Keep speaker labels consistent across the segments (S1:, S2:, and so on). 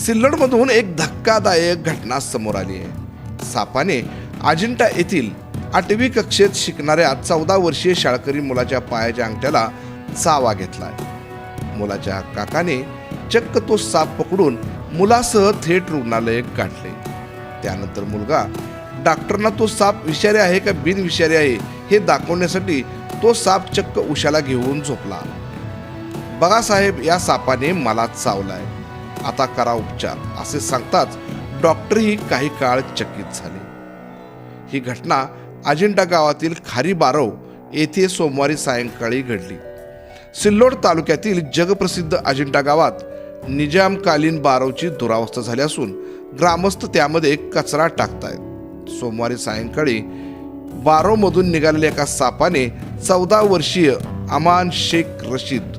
S1: सिल्लोडमधून एक धक्कादायक घटना समोर आली आहे. सापाने अजिंठा येथील आठवी कक्षेत शिकणाऱ्या चौदा वर्षीय शाळकरी मुलाच्या पायाच्या अंगठ्याला चावा घेतला मुलाच्या काकाने चक्क तो साप पकडून मुलासह थेट रुग्णालय गाठले त्यानंतर मुलगा डॉक्टरना तो साप विषारी आहे का बिनविषारी आहे हे दाखवण्यासाठी तो साप चक्क उशाला घेऊन झोपला. बघा साहेब या सापाने मला चावलाय. आता करा उपचार असे सांगताच डॉक्टरही काही काळ चकित झाले. ही घटना अजिंठा गावातील खारी बारव येथे सोमवारी सायंकाळी घडली. सिल्लोड तालुक्यातील जगप्रसिद्ध अजिंठा गावात निजामकालीन बारवची दुरावस्था झाली असून ग्रामस्थ त्यामध्ये कचरा टाकतायत. सोमवारी सायंकाळी बारोमधून निघालेल्या एका सापाने चौदा वर्षीय अमान शेख रशीद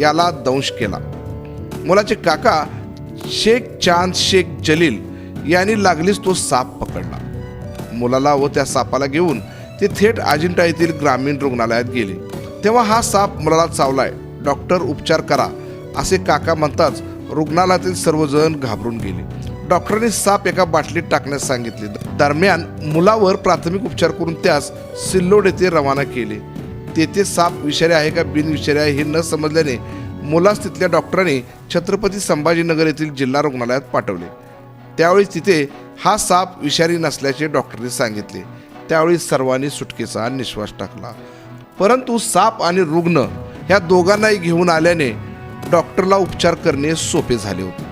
S1: याला दंश केला. मुलाचे काका शेख चांद शेख जलील यांनी लागलीच तो साप पकडला. मुलाला व त्या सापाला घेऊन ते थेट अजिंठा येथील ग्रामीण रुग्णालयात गेले. तेव्हा हा साप मुलाला चावलाय. डॉक्टर उपचार करा असे काका म्हणताच रुग्णालयातील सर्वजण घाबरून गेले. डॉक्टरांनी साप एका बाटलीत टाकण्यास सांगितले. दरम्यान मुलावर प्राथमिक उपचार करून त्यास सिल्लोड येथे रवाना केले. तेथे साप विषारी आहे का बिनविषारी आहे हे न समजल्याने मुलास तिथल्या डॉक्टरांनी छत्रपती संभाजीनगर येथील जिल्हा रुग्णालयात पाठवले. त्यावेळी तिथे हा साप विषारी नसल्याचे डॉक्टरने सांगितले. त्यावेळी सर्वांनी सुटकेचा निश्वास टाकला. परंतु साप आणि रुग्ण ह्या दोघांनाही घेऊन आल्याने डॉक्टरला उपचार करणे सोपे झाले होते.